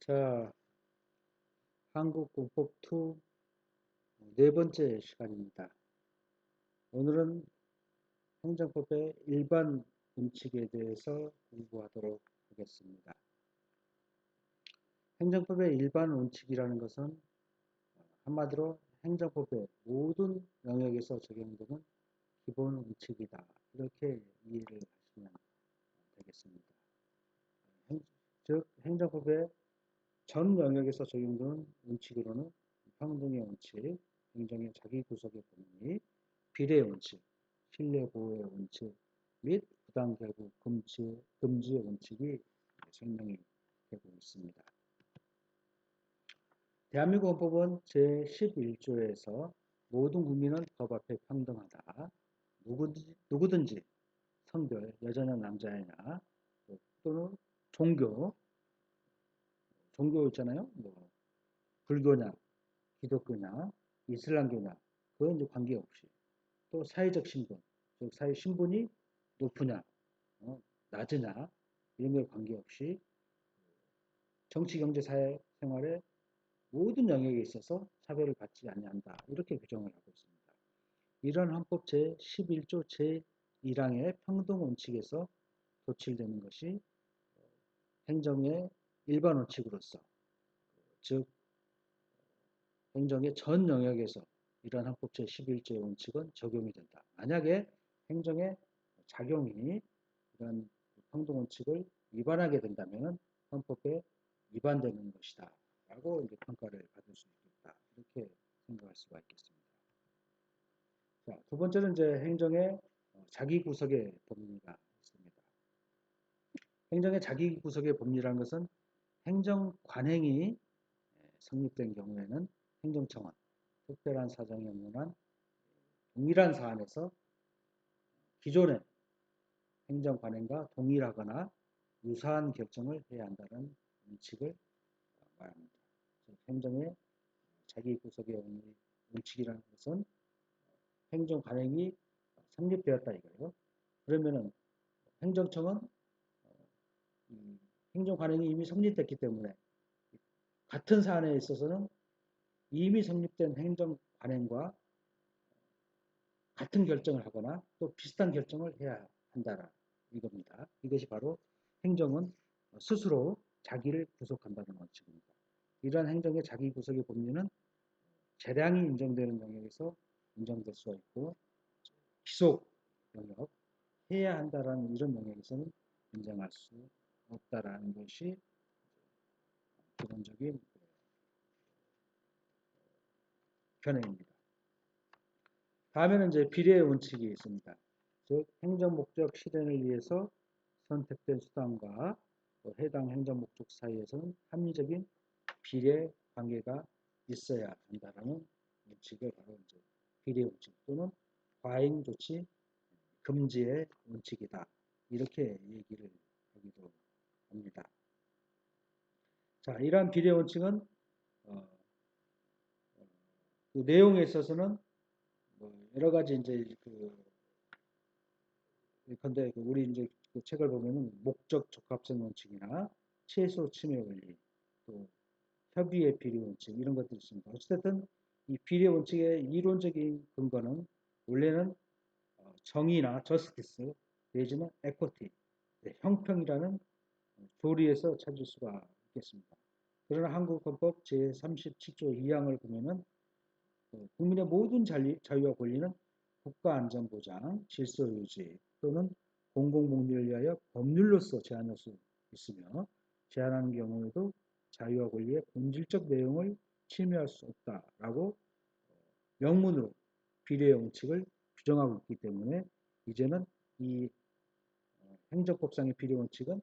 자, 한국공법 2 네 번째 시간입니다. 오늘은 행정법의 일반 원칙에 대해서 공부하도록 하겠습니다. 행정법의 일반 원칙이라는 것은 한마디로 행정법의 모든 영역에서 적용되는 기본 원칙이다. 이렇게 이해를 하시면 되겠습니다. 즉, 행정법의 전 영역에서 적용되는 원칙으로는 평등의 원칙, 행정의 자기 구속의 법리, 비례 원칙, 신뢰 보호의 원칙 및 부당 결국 금지, 금지의 원칙이 설명이 되고 있습니다. 대한민국 헌법은 제11조에서 모든 국민은 법 앞에 평등하다. 누구든지, 누구든지 성별, 여자냐 남자냐 또는 종교, 종교 있잖아요. 뭐 불교냐, 기독교냐, 이슬람교냐 그건 이제 관계없이 또 사회적 신분, 즉 사회 신분이 높으냐, 어, 낮으냐 이런 거에 관계없이 정치, 경제, 사회 생활의 모든 영역에 있어서 차별을 받지 아니한다 이렇게 규정을 하고 있습니다. 이런 헌법 제 11조 제 1항의 평등 원칙에서 도출되는 것이 행정의 일반 원칙으로서 즉 행정의 전 영역에서 이러한 헌법 제 11조의 원칙은 적용이 된다. 만약에 행정의 작용이 이런 평등 원칙을 위반하게 된다면 헌법에 위반되는 것이다. 라고 이제 평가를 받을 수 있겠다. 이렇게 생각할 수가 있겠습니다. 자, 두 번째는 이제 행정의 자기 구석의 법리가 있습니다. 행정의 자기 구석의 법리라는 것은 행정 관행이 예, 성립된 경우에는 행정청은 특별한 사정이 없는 한 동일한 사안에서 기존의 행정 관행과 동일하거나 유사한 결정을 해야 한다는 원칙을 말합니다. 행정의 자기 구속의 원칙이라는 것은 행정 관행이 성립되었다 이거예요. 그러면은 행정청은 행정 관행이 이미 성립됐기 때문에 같은 사안에 있어서는 이미 성립된 행정 관행과 같은 결정을 하거나 또 비슷한 결정을 해야 한다라 이겁니다. 이것이 바로 행정은 스스로 자기를 구속한다는 원칙입니다. 이러한 행정의 자기 구속의 법리는 재량이 인정되는 영역에서 인정될 수가 있고 기속 영역 해야 한다라는 이런 영역에서는 인정할 수 없다라는 것이 기본적인 견해입니다. 다음에는 이제 비례의 원칙이 있습니다. 즉 행정 목적 실현을 위해서 선택된 수단과 해당 행정 목적 사이에서는 합리적인 비례 관계가 있어야 한다라는 원칙을 바로 이제 비례 원칙 또는 과잉 조치 금지의 원칙이다. 이렇게 얘기를 하기도 합니다. 자, 이러한 비례 원칙은 어, 어, 그 내용에 있어서는 뭐 여러 가지 이제 그 예컨대 그 우리 이제 그 책을 보면은 목적 적합성 원칙이나 최소 침해 원리 또 협의의 비례 원칙 이런 것들이 있습니다. 어찌됐든 이 비례 원칙의 이론적인 근거는 원래는 어, 정의나 저스티스 내지는 에코티 네, 형평이라는 조리에서 찾을 수가 있겠습니다. 그러나 한국헌법 제37조 2항을 보면은 그 국민의 모든 자유와 권리는 국가안전보장, 질서유지 또는 공공복리를 위하여 법률로서 제한할 수 있으며 제한하는 경우에도 자유와 권리의 본질적 내용을 침해할 수 없다라고 명문으로 비례 원칙을 규정하고 있기 때문에 이제는 이 어, 행정법상의 비례 원칙은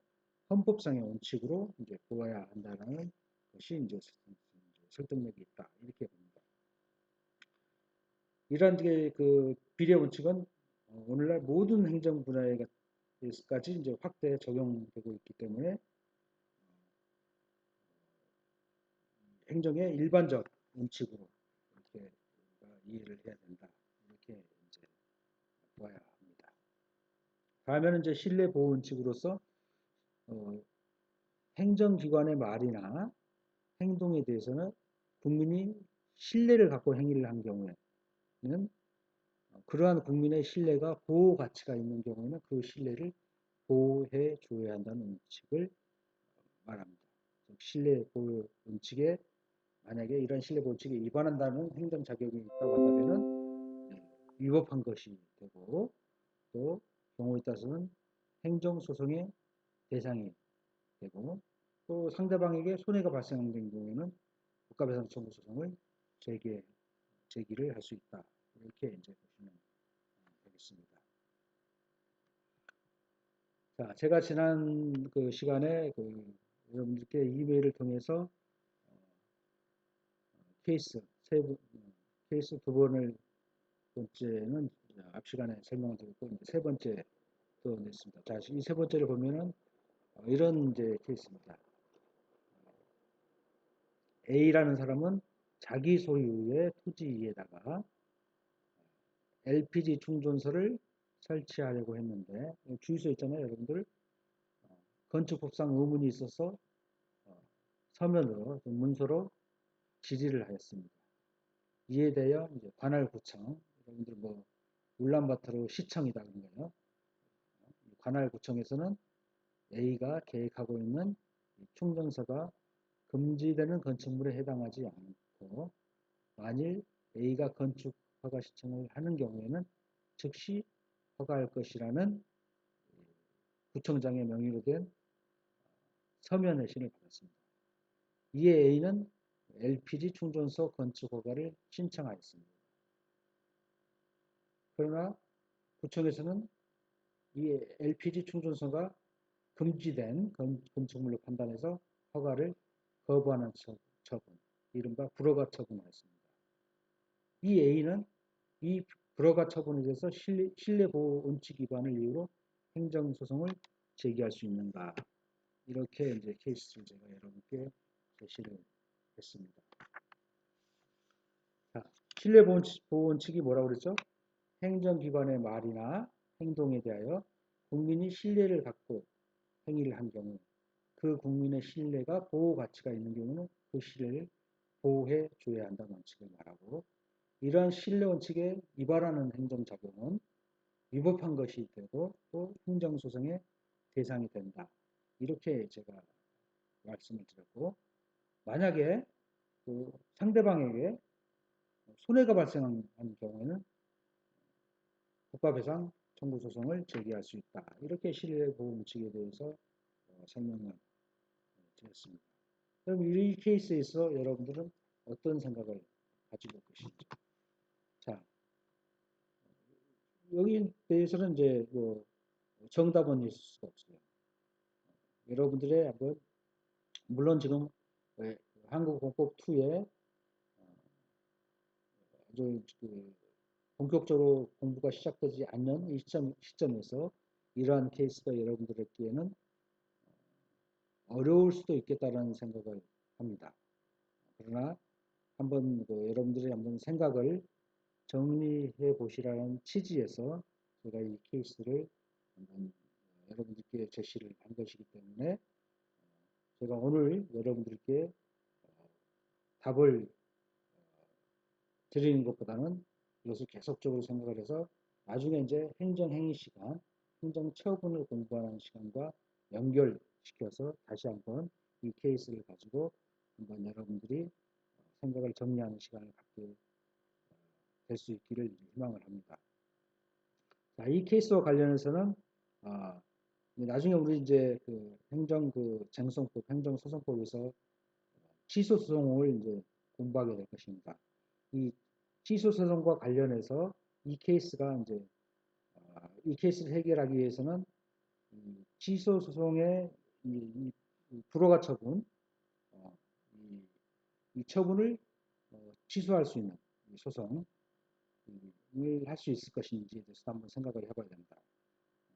헌법상의 원칙으로 이제 보아야 한다는 것이 이제 설득력이 있다 이렇게 봅니다. 이러한 그 비례 원칙은 어, 오늘날 모든 행정 분야에까지 이제 확대 적용되고 있기 때문에 어, 행정의 일반적 원칙으로 이렇게 이해를 해야 된다 이렇게 이제 보아야 합니다. 다음에는 이제 신뢰 보호 원칙으로서 어, 행정기관의 말이나 행동에 대해서는 국민이 신뢰를 갖고 행위를 한 경우에는 어, 그러한 국민의 신뢰가 보호 가치가 있는 경우에는 그 신뢰를 보호해 줘야 한다는 원칙을 말합니다. 신뢰 보호 원칙에 만약에 이런 신뢰 원칙에 위반한다는 행정 자격이 있다고 한다면은 네, 위법한 것이 되고 또 경우에 따라서는 행정 소송의 대상이 되고 또 상대방에게 손해가 발생된 경우에는 국가배상 청구 소송을 제기 제기를 할 수 있다. 이렇게 이제 보시면 되겠습니다. 자, 제가 지난 그 시간에 그 여러분들께 이메일을 통해서 어, 케이스 세 번, 케이스 두 번을 번째는 앞 시간에 설명을 드렸고 세 번째 또 냈습니다. 자, 이세 번째를 보면은 어, 이런 이제 케이스입니다. A라는 사람은 자기 소유의 토지에다가 LPG 충전소를 설치하려고 했는데 주유소 있잖아요 여러분들 어, 건축법상 의문이 있어서 어, 서면으로 문서로 질의를 하였습니다. 이에 대하여 이제 관할구청 여러분들 뭐 울란바토르 시청이다 그런 거예요. 관할구청에서는 A가 계획하고 있는 충전소가 금지되는 건축물에 해당하지 않고 만일 A가 건축 허가 신청을 하는 경우에는 즉시 허가할 것이라는 구청장의 명의로 된 서면 회신을 받았습니다. 이에 A는 LPG 충전소 건축 허가를 신청하였습니다. 그러나 구청에서는 이 LPG 충전소가 금지된 건축물로 판단해서 허가를 거부하는 처분, 이른바 불허가 처분하였습니다. 이 A는 이 불허가 처분에 대해서 신뢰, 신뢰보호 원칙 위반을 이유로 행정소송을 제기할 수 있는가 이렇게 이제 케이스를 제가 여러분께 제시를 했습니다. 자, 신뢰보호 원칙이 뭐라고 그랬죠? 행정기관의 말이나 행동에 대하여 국민이 신뢰를 갖고 행위를 한 경우 그 국민의 신뢰가 보호 가치가 있는 경우는 그 신뢰를 보호해 줘야 한다는 원칙을 말하고 이러한 신뢰 원칙에 위반하는 행정작용은 위법한 것이 되고 또 행정소송의 대상이 된다. 이렇게 제가 말씀을 드렸고 만약에 그 상대방에게 손해가 발생한 경우에는 국가배상 청구 소송을 제기할 수 있다. 이렇게 신뢰보험칙에 대해서 어, 설명을 드렸습니다. 그럼 이 케이스에서 여러분들은 어떤 생각을 가지고 계신지. 자, 여기 대해서는 이제 뭐 정답은 있을 수가 없어요. 여러분들의 한번 물론 지금 한국공법 2에 어, 아주 그 본격적으로 공부가 시작되지 않는 이 시점, 시점에서 이러한 케이스가 여러분들에게는 어려울 수도 있겠다는 생각을 합니다. 그러나 한번 그 여러분들의 한번 생각을 정리해 보시라는 취지에서 제가 이 케이스를 한번 여러분들께 제시를 한 것이기 때문에 제가 오늘 여러분들께 답을 드리는 것보다는 이것을 계속적으로 생각을 해서 나중에 이제 행정행위 시간, 행정처분을 공부하는 시간과 연결시켜서 다시 한번 이 케이스를 가지고 한번 여러분들이 생각을 정리하는 시간을 갖게 될 수 있기를 희망을 합니다. 자, 이 케이스와 관련해서는 아, 나중에 우리 이제 그 행정 그 쟁송법, 행정 소송법에서 취소 소송을 이제 공부하게 될 것입니다. 이 취소 소송과 관련해서 이 케이스가 이제 아, 이 케이스를 해결하기 위해서는 취소 소송의 이, 이 불허가 처분, 어, 이, 이, 처분을 어, 취소할 수 있는 소송을 할 수 있을 것인지에 대해서 한번 생각을 해봐야 됩니다.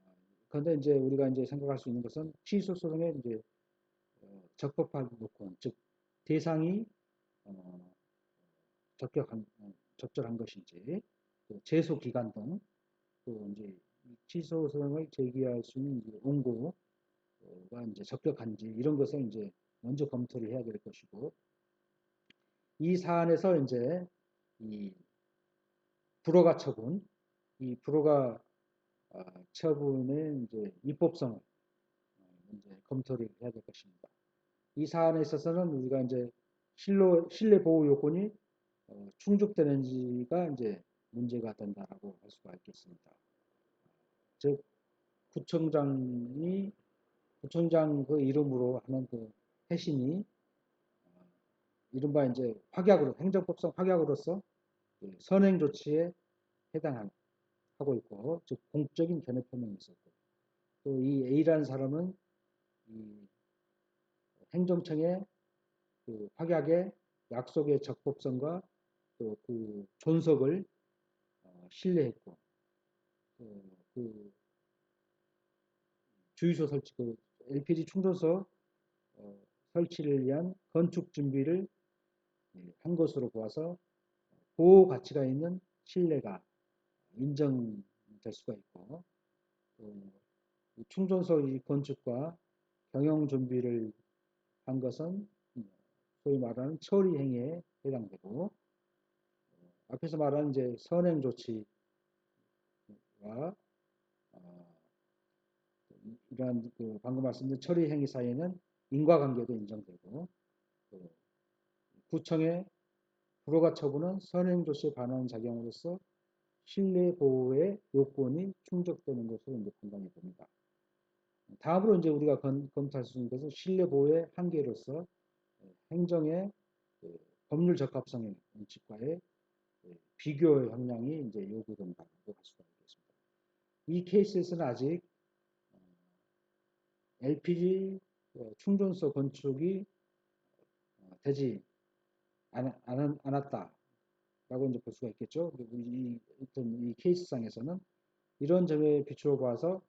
어, 그런데 이제 우리가 이제 생각할 수 있는 것은 취소 소송의 이제 어, 적법한 요건, 즉 대상이 어, 적격한 어, 적절한 것인지, 또 제소 기간 등, 또 이제 취소 소송을 제기할 수 있는 원고가 이제 적격한지 이런 것을 이제 먼저 검토를 해야 될 것이고, 이 사안에서 이제 이 불허가 처분, 이 불허가 아, 처분의 이제 입법성을 어, 이제 검토를 해야 될 것입니다. 이 사안에 있어서는 우리가 이제 실내 보호 요건이 어, 충족되는지가 이제 문제가 된다라고 할 수가 있겠습니다. 즉 구청장이 구청장 그 이름으로 하는 그 회신이 어, 이른바 이제 확약으로 행정법상 확약으로서 그 선행 조치에 해당하고 있고 즉 공적인 견해 표명이 있었고 또 이 A라는 사람은 이 행정청의 그 확약의 약속의 적법성과 또 그 존속을 어, 신뢰했고 그, 그 주유소 설치 그 LPG 충전소 어, 설치를 위한 건축 준비를 예, 한 것으로 보아서 보호 가치가 있는 신뢰가 인정될 수가 있고 또 충전소 이 건축과 경영 준비를 한 것은 소위 말하는 처리 행위에 해당되고 앞에서 말한 이제 선행 조치와 어, 이러한 그 방금 말씀드린 처리 행위 사이에는 인과관계도 인정되고 그 구청의 불허가 처분은 선행 조치에 반하는 작용으로서 신뢰 보호의 요건이 충족되는 것으로 이제 판단이 됩니다. 다음으로 이제 우리가 검, 검토할 수 있는 것은 신뢰 보호의 한계로서 행정의 그 법률 적합성의 원칙과의 그 비교 형량이 이제 요구된다고 할 수가 있겠습니다. 이 케이스에서는 아직 LPG 어, 충전소 건축이 어, 되지 않았다라고 이제 볼 수가 있겠죠. 그리고 이 어떤 이 케이스상에서는 이런 점에 비추어 봐서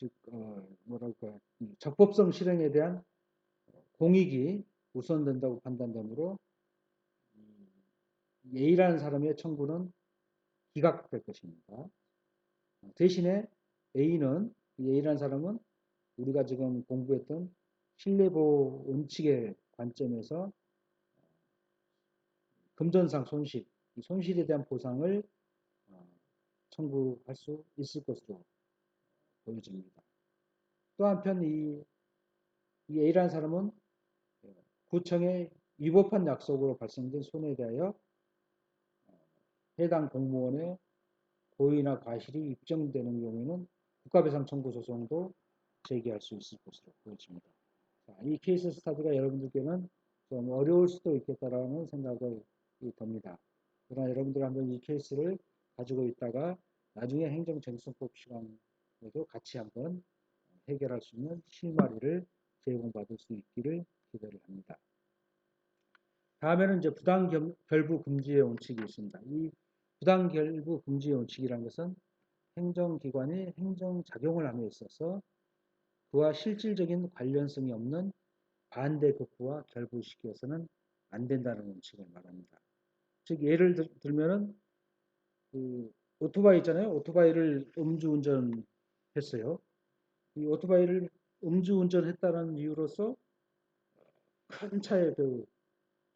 즉 어, 뭐랄까 적법성 실행에 대한 공익이 우선된다고 판단되므로 A라는 사람의 청구는 기각될 것입니다. 대신에 A는 A라는 사람은 우리가 지금 공부했던 신뢰보호 원칙의 관점에서 금전상 손실, 손실에 대한 보상을 어, 청구할 수 있을 것으로 보여집니다. 또 한편 이, 이 A라는 사람은 구청의 위법한 약속으로 발생된 손해에 대하여 해당 공무원의 고의나 과실이 입증되는 경우에는 국가배상 청구 소송도 제기할 수 있을 것으로 보여집니다. 자, 이 케이스 스타디가 여러분들께는 좀 어려울 수도 있겠다라는 생각을 듭니다. 그러나 여러분들 한번 이 케이스를 가지고 있다가 나중에 행정정성법 시간 에도 같이 한번 해결할 수 있는 실마리를 제공받을 수 있기를 기대를 합니다. 다음에는 이제 부당 결부 금지의 원칙이 있습니다. 이 부당 결부 금지의 원칙이라는 것은 행정기관이 행정작용을 함에 있어서 그와 실질적인 관련성이 없는 반대 급부와 결부시켜서는 안 된다는 원칙을 말합니다. 즉 예를 들, 들면은 그 오토바이 있잖아요. 오토바이를 음주운전 했어요. 이 오토바이를 음주운전했다는 이유로서 큰 차의 그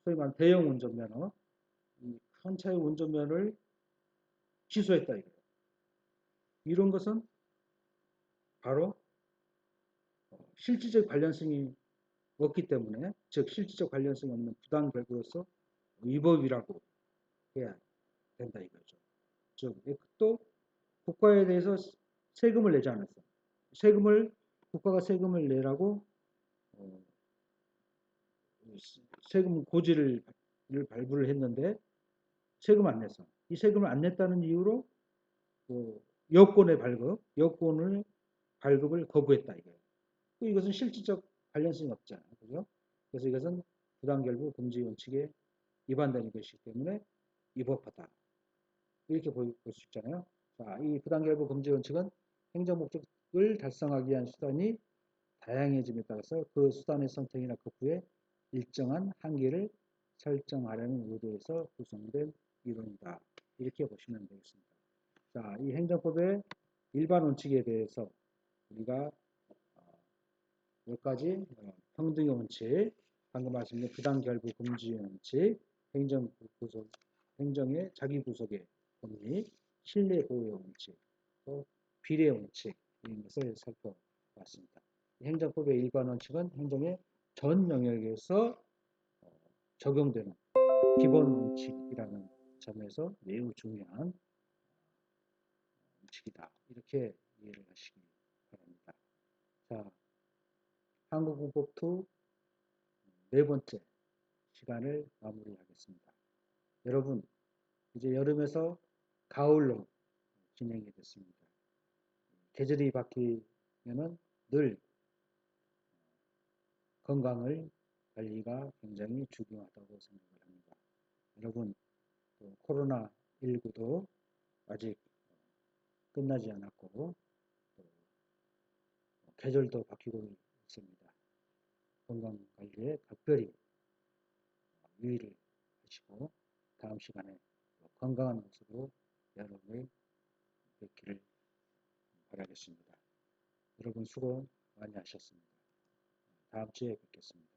소위 말하는 대형 운전면허, 큰 차의 운전면허를 취소했다 이거예요. 이런 것은 바로 실질적 관련성이 없기 때문에 즉 실질적 관련성이 없는 부당 결부로서 위법이라고 해야 된다 이거죠. 즉 또 국가에 대해서 세금을 내지 않았어. 세금을 국가가 세금을 내라고 어, 세금 고지를 발부를 했는데 세금 안 냈어. 이 세금을 안 냈다는 이유로 그 여권의 발급, 여권을 발급을 거부했다 이거예요. 이것은 실질적 관련성이 없잖아요. 그죠? 그래서 이것은 부당결부 금지 원칙에 위반되는 것이기 때문에 위법하다. 이렇게 볼 수 있잖아요. 자, 이 부당결부 금지 원칙은 행정 목적을 달성하기 위한 수단이 다양해짐에 따라서 그 수단의 선택이나 급부에 일정한 한계를 설정하려는 의도에서 구성된 이론이다. 이렇게 보시면 되겠습니다. 자, 이 행정법의 일반 원칙에 대해서 우리가 어, 몇 가지 어, 평등의 원칙, 방금 말씀드린 부당결부 금지의 원칙, 행정 구속, 행정의 자기 구속의 권리, 신뢰 보호의 원칙, 또 비례 원칙 이런 것을 살펴봤습니다. 행정법의 일관 원칙은 행정의 전 영역에서 어, 적용되는 기본 원칙이라는 점에서 매우 중요한 원칙이다. 이렇게 이해를 하시기 바랍니다. 자, 한국문법2 네 번째 시간을 마무리하겠습니다. 여러분, 이제 여름에서 가을로 진행이 됐습니다. 계절이 바뀌면은 늘 건강을 관리가 굉장히 중요하다고 생각을 합니다. 여러분, 코로나 19도 아직 끝나지 않았고 또 계절도 바뀌고 있습니다. 건강 관리에 각별히 유의를 하시고 다음 시간에 건강한 모습으로 여러분을 뵙기를 바라겠습니다. 여러분 수고 많이 하셨습니다. 다음 주에 뵙겠습니다.